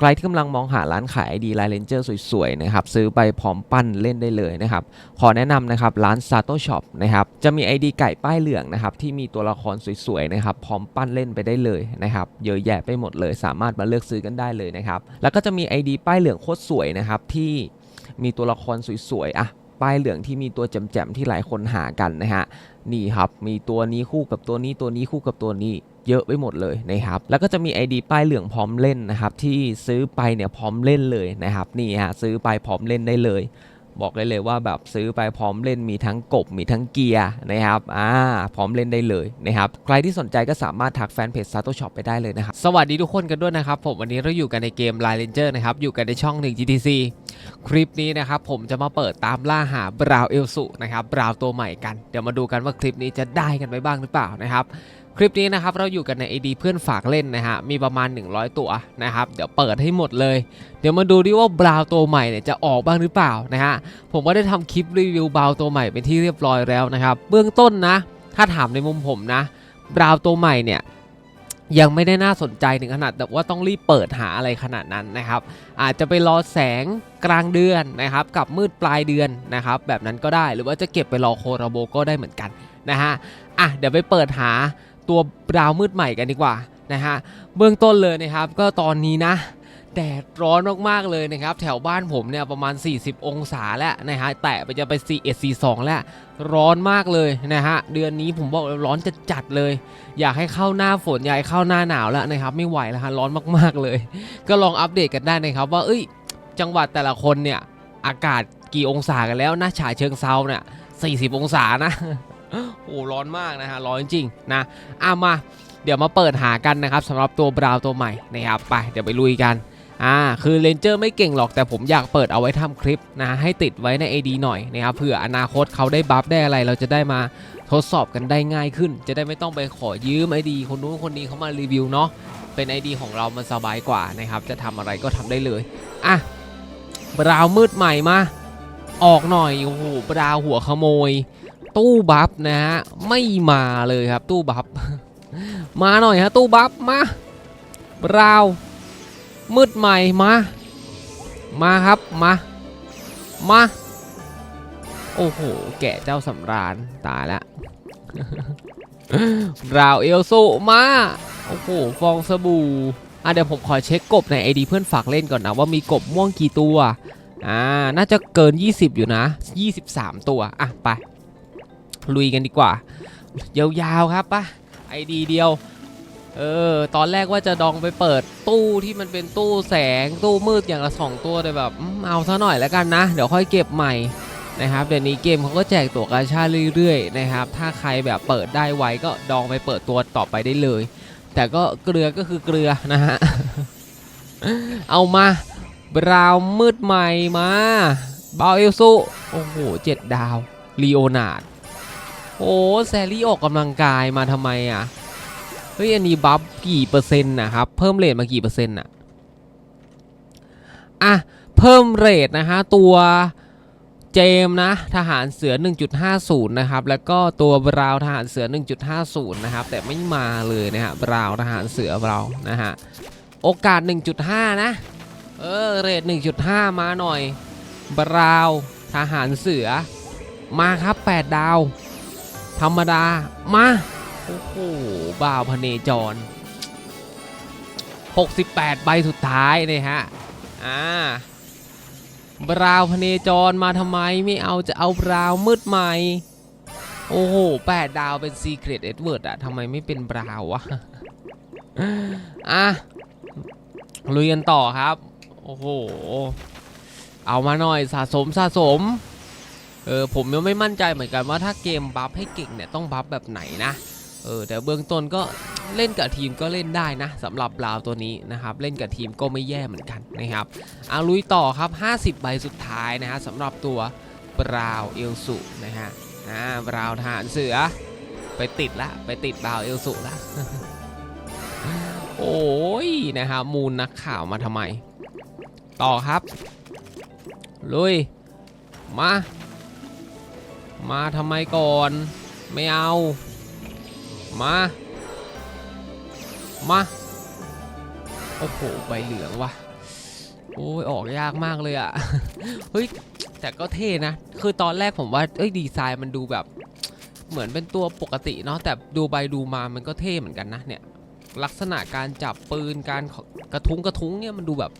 ใครที่กำลังมองหาร้านขาย ID ลายเลนเจอร์สวยๆนะครับซื้อไปพร้อมปั้นเล่นได้เลยนะครับขอแนะนำนะครับร้าน Sato Shop นะครับจะมี ID ไก่ป้ายเหลืองนะครับที่มีตัวละครสวยๆนะครับพร้อมปั้นเล่นไปได้เลยนะครับเยอะแยะไปหมดเลย สามารถมาเลือกซื้อกันได้เลยนะครับแล้วก็จะมี ID ป้ายเหลืองโคตรสวยนะครับที่มีตัวละครสวยๆอะ ป้ายเหลืองที่มีตัวแจมๆที่หลายคนหากันนะฮะนี่ครับมีตัวนี้คู่กับตัวนี้ตัวนี้คู่กับตัวนี้เยอะไปหมดเลยนะครับ แล้วก็จะมี ID ป้ายเหลืองพร้อมเล่นนะครับ ที่ซื้อไปเนี่ยพร้อมเล่นเลยนะครับ นี่ฮะซื้อไปพร้อมเล่นได้เลย บอกได้เลยว่าแบบซื้อไปพร้อมเล่นมีทั้งกบมีทั้งเกียร์นะครับอ่าพร้อมเล่นได้เลยนะครับใครที่สนใจก็สามารถทักแฟนเพจ Sato Shop ไปได้เลยนะครับสวัสดีทุกคนกันด้วยนะครับผมวันนี้เราอยู่กันในเกม Line Ranger นะครับอยู่กันในช่อง 1 GTC คลิปนี้นะครับผมจะมาเปิดตามล่าหาบราวเอลสุนะครับบราวตัวใหม่กัน เดี๋ยวมาดูกันว่าคลิปนี้จะได้กันไปบ้างหรือเปล่านะครับ คลิปนี้นะครับเราอยู่กันใน AD เพื่อนฝากเล่นนะฮะมีประมาณ 100 ตัวนะครับเดี๋ยวเปิดให้หมดเลย เดี๋ยวมาดูดิว่าบราวตัวใหม่เนี่ยจะออกบ้างหรือเปล่านะฮะผมก็ได้ทำคลิปรีวิวบราวตัวใหม่เป็นที่เรียบร้อยแล้วนะครับเบื้องต้นนะ ถ้าถามในมุมผมนะบราวตัวใหม่เนี่ยยังไม่ได้น่าสนใจถึงขนาดแบบว่าต้องรีบเปิดหาอะไรขนาดนั้นนะครับ อาจจะไปรอแสงกลางเดือนนะครับ กับมืดปลายเดือนนะครับ แบบนั้นก็ได้หรือว่าจะเก็บไปรอโคโรโบก็ได้เหมือนกันนะฮะอะเดี๋ยวไปเปิดหา ตัวบราวมืดใหม่กันดีกว่านะฮะเบื้องต้นเลยนะครับ ก็ตอนนี้นะแดดร้อนมากๆเลยนะครับ แถวบ้านผมเนี่ยประมาณ 40 องศาแล้วนะฮะแตะไปจะไป 41 42 แล้ว ร้อนมากเลยนะฮะเดือนนี้ผมบอกเลยร้อนจะจัดๆเลย อยากให้เข้าหน้าฝนอยากให้เข้าหน้าหนาวแล้วนะครับ ไม่ไหวแล้วฮะร้อนมากๆเลย ก็ลองอัปเดตกันได้นะครับ ว่าเอ้ย จังหวัดแต่ละคนเนี่ยอากาศกี่องศากันแล้วนะฉาเชิงเซาเนี่ย40 องศานะ โอ้ร้อนมากนะฮะร้อนจริงๆนะอะมา เดี๋ยวมาเปิดหากันนะครับสำหรับตัวบราวตัวใหม่นะครับไปเดี๋ยวไปลุยกันอ่าคือเลนเจอร์ไม่เก่งหรอกแต่ผมอยากเปิดเอาไว้ทำคลิปนะให้ติดไว้ใน AD หน่อยนะครับเผื่ออนาคตเขาได้บัฟได้อะไรเราจะได้มาทดสอบกันได้ง่ายขึ้น จะได้ไม่ต้องไปขอยืม ID คนนู้นคนนี้เขามารีวิวเนาะเป็น ID ของเรามันสบายกว่านะครับจะทำอะไรก็ทำได้เลยอะบราวมืดใหม่มาออกหน่อยโอ้โหบราวหัวขโมย ตู้บัฟนะฮะไม่มาเลยครับตู้บัฟมาหน่อยฮะตู้บัฟมาบราวมืดใหม่มามาครับมามาโอ้โห แกะเจ้าสำราญตายแล้วราวเอลโซมา โอ้โห ฟองสบู่อะเดี๋ยวผมขอเช็คกบใน ID เพื่อนฝากเล่นก่อนนะ ว่ามีกบม่วงกี่ตัว อ่า น่าจะเกิน 20 อยู่นะ 23 ตัว อะ ไป ลุยกันดีกว่า ยาวๆครับปะ ID เดียว เออ ตอนแรกว่าจะดองไปเปิดตู้ที่มันเป็นตู้แสงตู้มืดอย่างละสองตัวแต่แบบเอาซะหน่อยแล้วกันนะ เดี๋ยวค่อยเก็บใหม่นะครับเดี๋ยวนี้เกมเขาก็แจกตัวกาชาเรื่อยๆนะครับ ถ้าใครแบบเปิดได้ไวก็ดองไปเปิดตัวต่อไปได้เลย แต่ก็เกลือก็คือเกลือนะฮะ เอามาบราวมืดใหม่มาบาเอลซูโอ้โหเจ็ดดาวลีโอนาร์ด โอ้แซรี่ออกกำลังกายมาทำไมอะ เฮ้ย อันนี้บัฟกี่เปอร์เซ็นต์นะครับ เพิ่มเรทมากี่เปอร์เซ็นต์อะ อะ เพิ่มเรทนะฮะ ตัวเจมนะ ทหารเสือ 1.50 นะครับ แล้วก็ตัวบราวน์ทหารเสือ 1.50 นะครับ แต่ไม่มาเลยนะฮะบราวน์ทหารเสือเรานะฮะ โอกาส 1.5 นะ เออ เรท1.5 มาหน่อยบราวน์ทหารเสือ มาครับ 8 ดาว ธรรมดา มา โอ้โหบ่าวพเนจร 68 ใบสุดท้ายเลยฮะ อ่าบราวพเนจรมาทำไมไม่เอาจะเอาบราวมืดใหม่ โอ้โห8ดาวเป็น Secret Edward อะทำไมไม่เป็นบราววะอะลุยกันต่อครับ โอ้โห เอามาหน่อยสะสมสะสม เออผมยังไม่มั่นใจเหมือนกันว่าถ้าเกมบัฟให้เก่งเนี่ยต้องบัฟแบบไหนนะเออแต่เบื้องต้นก็เล่นกับทีมก็เล่นได้นะสำหรับบราวตัวนี้นะครับเล่นกับทีมก็ไม่แย่เหมือนกันนะครับเอาลุยต่อครับ 50 ใบสุดท้ายนะฮะสำหรับตัวบราวเอลสุนะฮะอ่าบราวทหารเสือ ไปติดละไปติดบราวเอลสุละโอ้ยนะฮะมูลนักข่าวมาทำไม ต่อครับ ลุย มา มาทำไมก่อน ไม่เอา มา มา โอ้โห ใบเหลืองว่ะ โอ้ย ออกยากมากเลยอะเฮ้ย แต่ก็เท่นะ คือตอนแรกผมว่า เอ้ย ดีไซน์มันดูแบบ เหมือนเป็นตัวปกติเนาะ แต่ดูไปดูมามันก็เท่เหมือนกันนะเนี่ย ลักษณะการจับปืน การกระทุ้งกระทุ้งเนี่ยมันดูแบบ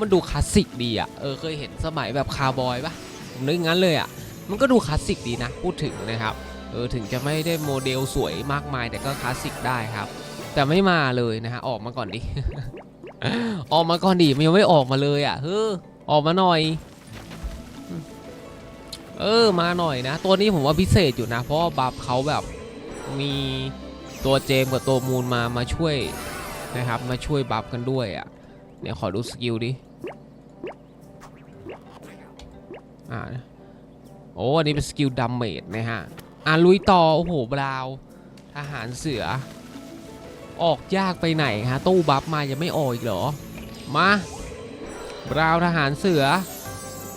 มันดูคลาสสิกดีอะเออ เคยเห็นสมัยแบบคาร์บอยปะผมนึกงั้นเลยอะ มันก็ดูคลาสสิกดีนะพูดถึงนะครับเออถึงจะไม่ได้โมเดลสวยมากมายแต่ก็คลาสสิกได้ครับ แต่ไม่มาเลยนะฮะออกมาก่อนดิออกมาก่อนดิมันยังไม่ออกมาเลยอะเฮ้อออกมาหน่อยเออมาหน่อยนะ ตัวนี้ผมว่าพิเศษอยู่นะ เพราะบัฟเขาแบบมีตัวเจมกับตัวมูลมามาช่วยนะครับมาช่วยบัฟกันด้วยอะเนี่ยขอดูสกิลดิอ่า โอ้อันนี้เป็นสกิลดัมเมจนะฮะอ่าลุยต่อ โอ้โหบราว์ทหารเสือ ออกยากไปไหนฮะ ตู้บัฟมายังไม่ออกอีกเหรอ มาบราว์ทหารเสือ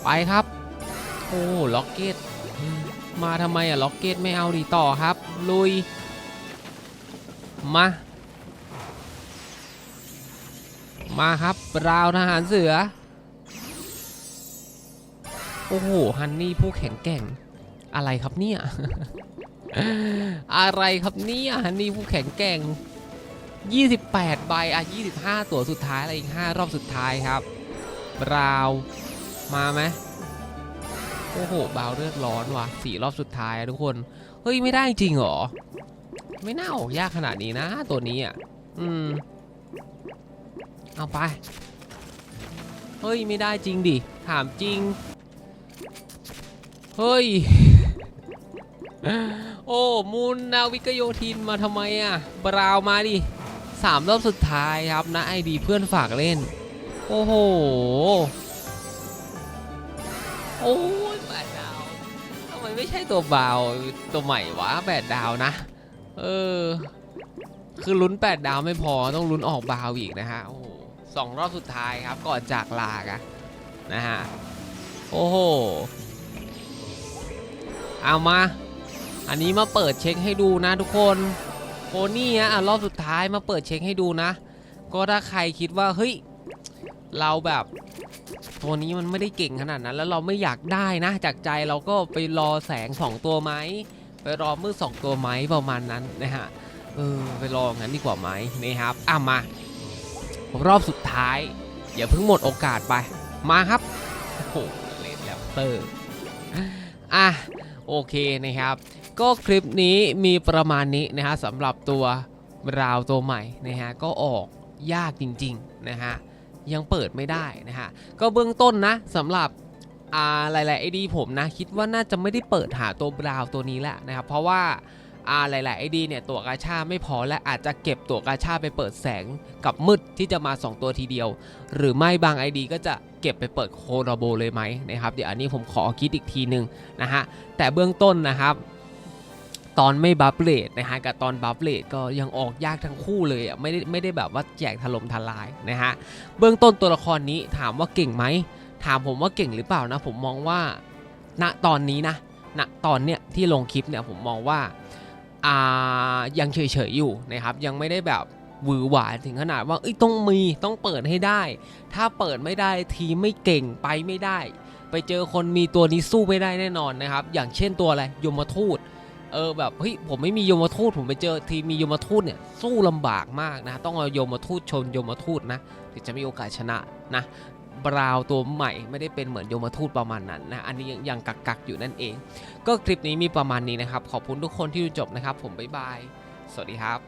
ไปครับ โอ้ล็อกเก็ตมาทำไมอะล็อกเก็ตไม่เอาดีต่อครับ ลุย มา มาครับบราว์ทหารเสือ โอ้โหฮันนี่ผู้แข็งแกร่ง อะไรครับเนี่ย อะไรครับเนี่ยฮันนี่ผู้แข็งแกร่ง 28 ใบอะ25 ตัวสุดท้ายอะไรอีก 5 รอบสุดท้ายครับบราว์มาไหมโอ้โหบราว์เลือดร้อนว่ะสี่รอบสุดท้ายทุกคน เฮ้ย ไม่ได้จริงเหรอ ไม่น่าออกยากขนาดนี้นะ ตัวนี้อะ อืม เอาไป เฮ้ย ไม่ได้จริงดิ ถามจริง เฮ้ย โอ้ มูลนาวิกโยธินมาทำไมอะ บราว์มาดิสามรอบสุดท้ายครับนะไอดีเพื่อนฝากเล่น โอ้โห โอ้ยแปดดาวทำไมไม่ใช่ตัวบาวตัวใหม่วะแปดดาวนะ เออ คือลุ้นแปดดาวไม่พอต้องลุ้นออกบาวอีกนะฮะ โอ้โหสองรอบสุดท้ายครับก่อนจากลากะนะฮะ โอ้โห เอามา อันนี้มาเปิดเช็คให้ดูนะทุกคนโพนี่ฮะอะรอบสุดท้ายมาเปิดเช็คให้ดูนะ ก็ถ้าใครคิดว่าเฮ้ยเราแบบตัวนี้มันไม่ได้เก่งขนาดนั้น แล้วเราไม่อยากได้นะ จากใจเราก็ไปรอแสงสองตัวไหมไปรอมืดสองตัวไหมประมาณนั้นนะฮะเออไปรองั้นดีกว่าไหมนะครับอะมารอบสุดท้ายอย่าเพิ่งหมดโอกาสไปมาครับโอ้โหเลนแลปเตอร์อะ โอเคนะครับ ก็คลิปนี้มีประมาณนี้นะฮะสำหรับตัวราวตัวใหม่นะฮะก็ออกยากจริงๆนะฮะยังเปิดไม่ได้นะฮะก็เบื้องต้นนะสำหรับอ่าหลายๆไอดีผมนะคิดว่าน่าจะไม่ได้เปิดหาตัวบราวตัวนี้แหละนะครับเพราะว่า อ่าหลายๆไอดีเนี่ยตัวกาชาไม่พอและอาจจะเก็บตัวกาชาไปเปิดแสงกับมืดที่จะมา 2 ตัวทีเดียว หรือไม่บาง ID ก็จะเก็บไปเปิดโคโรโบเลยไหมนะครับเดี๋ยวอันนี้ผมขอคิดอีกทีหนึ่งนะฮะแต่เบื้องต้นนะครับตอนไม่บัฟเลดนะฮะกับตอนบัฟเลดก็ยังออกยากทั้งคู่เลยอะไม่ได้ไม่ได้แบบว่าแจกถล่มทลายนะฮะเบื้องต้นตัวละครนี้ถามว่าเก่งไหมถามผมว่าเก่งหรือเปล่านะ ผมมองว่าณตอนนี้นะณตอนเนี้ยที่ลงคลิปเนี่ยผมมองว่าอ่า ยังเฉยๆอยู่นะครับยังไม่ได้แบบหวือหวาถึงขนาดว่าต้องมีต้องเปิดให้ได้ ถ้าเปิดไม่ได้ทีไม่เก่งไปไม่ได้ ไปเจอคนมีตัวนี้สู้ไม่ได้แน่นอนนะครับ อย่างเช่นตัวอะไรยมทูตเออแบบเฮ้ยผมไม่มีโยมทูตผมไปเจอทีมมีโยมทูตเนี่ยสู้ลำบากมากนะต้องเอาโยมทูตชนโยมทูตนะถึงจะมีโอกาสชนะนะ บราวตัวใหม่ไม่ได้เป็นเหมือนโยมทูตประมาณนั้นนะ อันนี้ยังกักกักอยู่นั่นเอง ก็คลิปนี้มีประมาณนี้นะครับ ขอบคุณทุกคนที่ดูจบนะครับ ผมบ๊ายบาย สวัสดีครับ